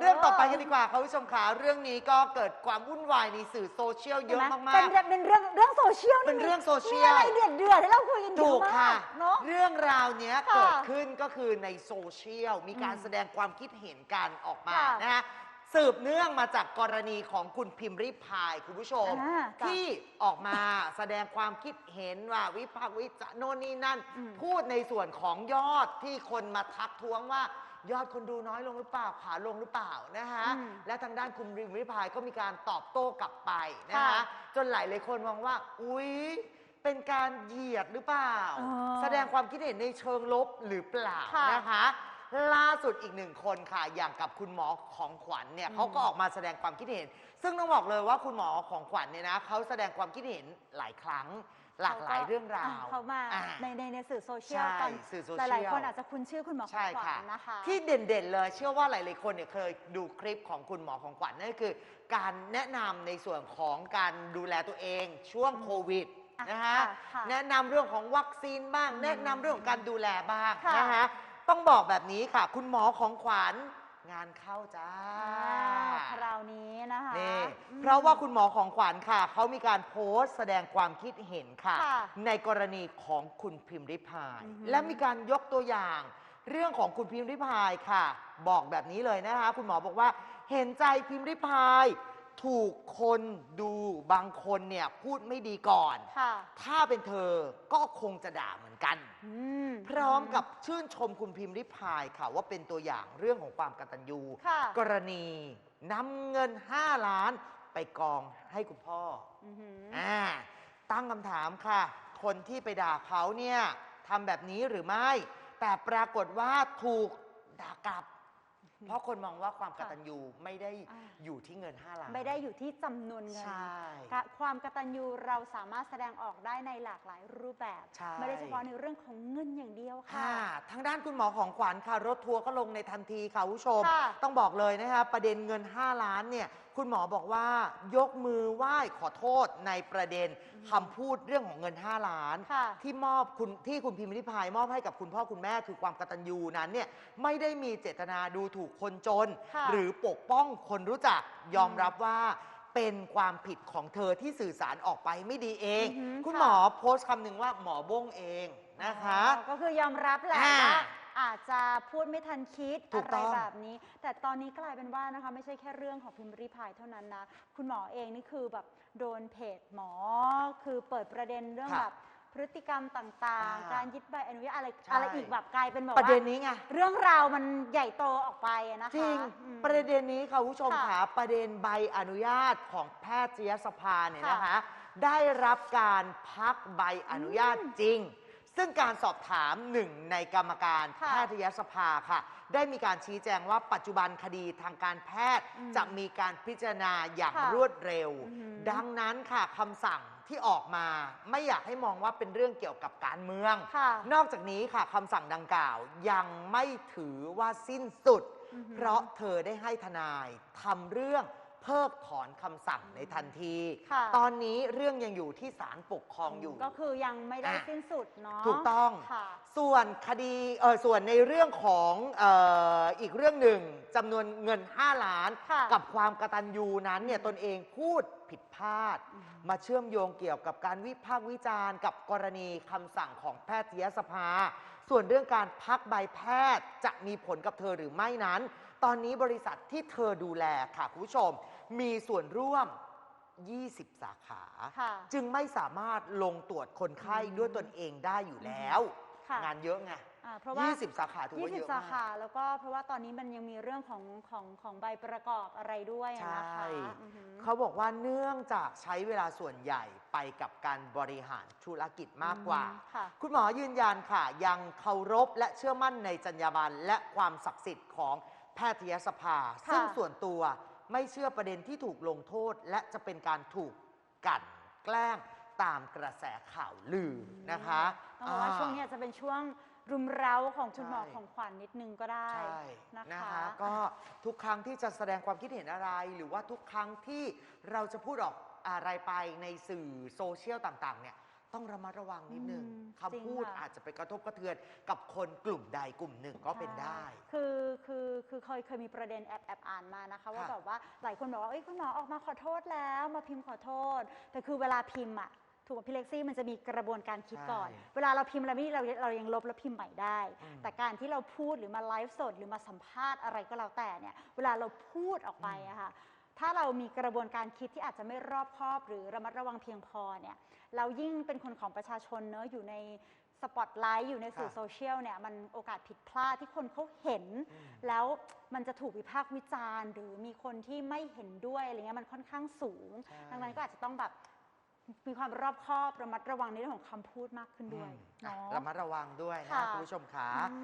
เรื่องต่อไปกันดีกว่าคุณผู้ชมขาเรื่องนี้ก็เกิดความวุ่นวายในสื่อโซเชียลเยอะห็นไหมากเป็นเรื่องเป็นเรื่องเรื่องโซเชียลเป็นเรื่องโซเชียลมีอะไรเดือดเดือดๆให้เราคุยกันๆเยถูอะกมาค่ะ กเนาะ เรื่องราวเนี้ยค่ะเกิดขึ้นก็คือในโซเชียลมีการอืมแสดงความคิดเห็นกันออกมาค่ะนะฮะสืบเนื่องมาจากกรณีของคุณพิมพ์ริพายคุณผู้ชม อ่าจ้ะที่ออกมาแสดงความคิดเห็นว่าวิพากษ์วิจารณ์โน่นนี่นั่น อืมพูดในส่วนของยอดที่คนมาทักท้วงว่า ยอดคนดูน้อยลงหรือเปล่าขาลงหรือเปล่านะฮะอืมและทางด้านคุณริมริพายก็มีการตอบโต้กลับไปนะค่ะคะจนหลายหลายๆคนมองว่า อุ๊ย เป็นการเหยียดหรือเปล่า อ๋อแสดงความคิดเห็นในเชิงลบหรือเปล่าค่ะ นะคะ ล่าสุดอีกหนึ่งคนค่ะ อย่างกับคุณหมอของขวัญเนี่ยอืมเขาก็ออกมาแสดงความคิดเห็น ซึ่งต้องบอกเลยว่าคุณหมอของขวัญเนี่ยนะเขาแสดงความคิดเห็นหลายครั้ง หลากหลายเรื่องราวเขามาอ่ ในในในสื่อโซเชียลใช่ตอนสื่อโซหเชียลลายๆคนอาจจะคุ้นชื่อคุณหมอของใช่ขวัค่ะญนะคะ ที่เด่นๆเลยเชื่อว่าหลาย ๆ คนเนี่ยเคยดูคลิปของคุณหมอของขวัญนั่นก็คือ การแนะนำในส่วนของการดูแลตัวเองช่วงอืมโควิดอะนะคะค่ะค่ะแนะนำเรื่องของวัคซีนบ้าง อืมแนะนำเรื่องของการดูแลบ้างค่ะนะคะต้องบอกแบบนี้ค่ะ คุณหมอของขวัญ งานเข้าจ้าอ่าคราวนี้นะคะนี่ อืม เพราะว่าคุณหมอของขวัญค่ะ เขามีการโพสต์แสดงความคิดเห็นค่ะ ค่ะในกรณีของคุณพิมพ์ริพาย อือหือ และมีการยกตัวอย่าง เรื่องของคุณพิมพ์ริพายค่ะ บอกแบบนี้เลยนะคะ คุณหมอบอกว่า เห็นใจพิมพ์ริพาย ถูกคนดูบางคนเนี่ยพูดไม่ดีก่อน ค่ะ ถ้าเป็นเธอก็คงจะด่าเหมือนกัน อืม พร้อมกับชื่นชมคุณพิมพ์ริพายค่ะ ว่าเป็นตัวอย่างเรื่องของความกตัญญู ค่ะ กรณีนำเงิน 5 ล้านไปกองให้คุณพ่ออือหืออ่าตั้งคำถามค่ะ คนที่ไปด่าเขาเนี่ยทำแบบนี้หรือไม่ แต่ปรากฏว่าถูกด่ากลับ เพราะคนมองว่าความกตัญญูไม่ได้อ่าอยู่ที่เงิน5ล้าน ไม่ได้อยู่ที่จำนวนเงินใช่กะความกตัญญูเราสามารถแสดงออกได้ในหลากหลายรูปแบบ ใช่ ไม่ได้เฉพาะในเรื่องของเงินอย่างเดียวค่ะ ค่ะทางด้านคุณหมอของขวัญค่ะ รถทัวร์ก็ลงในทันทีค่ะคุณผู้ชม ค่ะต้องบอกเลยนะคะประเด็นเงิน 5 ล้านเนี่ยคุณหมอบอกว่ายกมือไหว้ขอโทษในประเด็นคำพูดเรื่องของเงิน 5 ล้าน ค่ะ ที่มอบคุณที่คุณพิมพ์ริพายมอบให้กับคุณพ่อคุณแม่คือความกตัญญูนั้นเนี่ยไม่ได้มีเจตนาดูถูกคนจน ค่ะ หรือปกป้องคนรู้จักยอมอืมรับว่าเป็นความผิดของเธอที่สื่อสารออกไปไม่ดีเอง อือหือคุณค่ะ หมอโพสต์คำหนึ่งว่าหมอบ้งเองนะคะอ๋อก็คือยอมรับแหละอ่าว่า อาจจะพูดไม่ทันคิดถูอะกไรต้อง แบบนี้ แต่ตอนนี้กลายเป็นว่านะคะไม่ใช่แค่เรื่องของพิมพ์ริพายเท่านั้นนะ คุณหมอเองนี่คือแบบโดนเพจหมอ คือเปิดประเด็นเรื่องค่ะแบบพฤติกรรมต่างอ่าๆ การยึดใบอนุญาตอะไรใช่ อะไรอีกแบบกลายเป็นแบบประเด็นว่านี้ไง เรื่องราวมันใหญ่โตออกไปอะนะคะจริง อืม ประเด็นนี้ค่ะคุณผู้ชมค่ะค่ะประเด็นใบอนุญาตของแพทยสภาเนี่ยค่ะนะคะ ได้รับการพักใบอนุญาตอืมจริง ซึ่งการสอบถามหนึ่งในกรรมการค่ะแพทยสภาค่ะ ได้มีการชี้แจงว่าปัจจุบันคดีทางการแพทย์อืมจะมีการพิจารณาอย่างค่ะรวดเร็ว อือหือ ดังนั้นค่ะคำสั่งที่ออกมา ไม่อยากให้มองว่าเป็นเรื่องเกี่ยวกับการเมือง ค่ะ นอกจากนี้ค่ะคำสั่งดังกล่าวยังไม่ถือว่าสิ้นสุด อือหือเพราะเธอได้ให้ทนายทำเรื่อง เพิกถอนคำสั่งในทันที ค่ะ ตอนนี้เรื่องยังอยู่ที่ศาลปกครองอยู่ ก็คือยังไม่ได้อะ สิ้นสุดเนาะถูกต้อง ค่ะ ส่วนคดีเออส่วนในเรื่องของเอออีกเรื่องหนึ่งจำนวนเงิน 5 ล้าน ค่ะ กับความกตัญญูนั้นเนี่ยตนเองพูดผิดพลาด อืม มาเชื่อมโยงเกี่ยวกับการวิพากษ์วิจารณ์ กับกรณีคำสั่งของแพทยสภา ส่วนเรื่องการพักใบแพทย์จะมีผลกับเธอหรือไม่นั้น ตอนนี้บริษัทที่เธอดูแลค่ะคุณผู้ชม มีส่วนร่วม 20 สาขา ค่ะ จึงไม่สามารถลงตรวจคนไข้อืมด้วยตนเองได้อยู่แล้ว ค่ะงานเยอะไงอ่าเพราะว่า 20 สาขาถือว่าเยอะ20 สามาก ขาแล้วก็เพราะว่าตอนนี้มันยังมีเรื่องของของของใบประกอบอะไรด้วยอะใช่นะคะอือหือ เขาบอกว่าเนื่องจากใช้เวลาส่วนใหญ่ไปกับการบริหารธุรกิจมากกว่า อืมค่ะคุณหมอยืนยันค่ะ ยังเคารพและเชื่อมั่นในจรรยาบรรณและความศักดิ์สิทธิ์ของแพทยสภา ค่ะ ซึ่งส่วนตัว ไม่เชื่อประเด็นที่ถูกลงโทษ และจะเป็นการถูกกลั่นแกล้งตามกระแสข่าวลือนะคะต้องบอกว่าช่วงเนี้ยจะเป็นช่วงรุมเร้าของคุณหมอใช่ของขวัญนิดนึงก็ได้ใช่นะนะคะคะ ก็ทุกครั้งที่จะแสดงความคิดเห็นอะไร หรือว่าทุกครั้งที่เราจะพูดออกอะไรไปในสื่อโซเชียลต่างๆเนี่ย ต้องระมัดระวังนิดนึงอืมคำพูดจริงค่ะ อาจจะไปกระทบกระเทือนกับคนกลุ่มใดกลุ่มหนึ่งก็เป็นได้ใช่คือคือคือเคยเคยมีประเด็นแอบแอบอ่านมานะคะ ว่าค่ะแบบว่าหลายคนบอกว่าเอ้ยคุณหมอออกมาขอโทษแล้วมาพิมพ์ขอโทษ แต่คือเวลาพิมพ์อะถูกกับพี่เล็กซี่มันจะมีกระบวนการคิดก่อน ใช่เวลาเราพิมพ์อะไรไม่เราเรายังลบแล้วพิมพ์ใหม่ได้ อืมแต่การที่เราพูดหรือมาไลฟ์สดหรือมาสัมภาษณ์อะไรก็แล้วแต่เนี่ยเวลาเราพูดออกไปอะค่ะ ถ้าเรามีกระบวนการคิดที่อาจจะไม่รอบคอบ หรือระมัดระวังเพียงพอเนี่ยเรายิ่งเป็นคนของประชาชนเนอะอยู่ในสปอตไลท์อยู่ในสื่อค่ะโซเชียลเนี่ยมันโอกาสผิดพลาดที่คนเขาเห็นอืมแล้วมันจะถูกวิพากษ์วิจารณ์ หรือมีคนที่ไม่เห็นด้วยอะไรเงี้ยมันค่อนข้างสูงใช่ดังนั้นก็อาจจะต้องแบบมีความรอบคอบระมัดระวังในเรื่องของคำพูดมากขึ้นด้วยอะเนาะ ระมัดระวังด้วยนะค่ะ คุณผู้ชมขาอืม